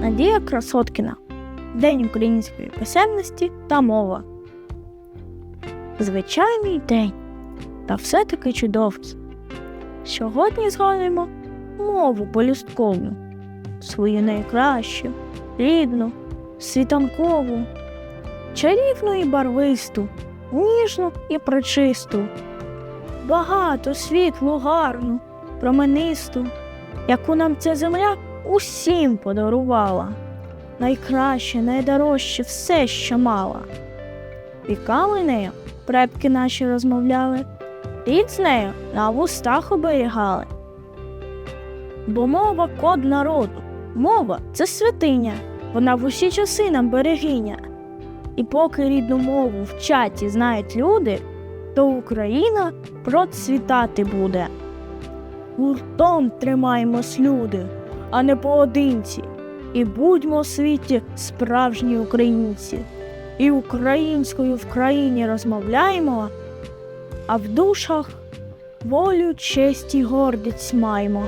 Надія Красоткіна. День української писемності та мова. Звичайний день, та все-таки чудовий. Сьогодні згадуємо мову полюсткову, свою найкращу, рідну, світанкову, чарівну і барвисту, ніжну і пречисту, багату, світлу, гарну, променисту, яку нам ця земля усім подарувала. Найкраще, найдорожче все, що мала. Віками нею предки наші розмовляли, рід з нею на вустах оберігали. Бо мова код народу, мова це святиня, вона в усі часи нам берегиня. І поки рідну мову в чаті знають люди, то Україна процвітати буде. Гуртом тримаємось, люди, а не поодинці, і будьмо у світі справжні українці. І українською в країні розмовляємо, а в душах волю, честь і гордість маємо.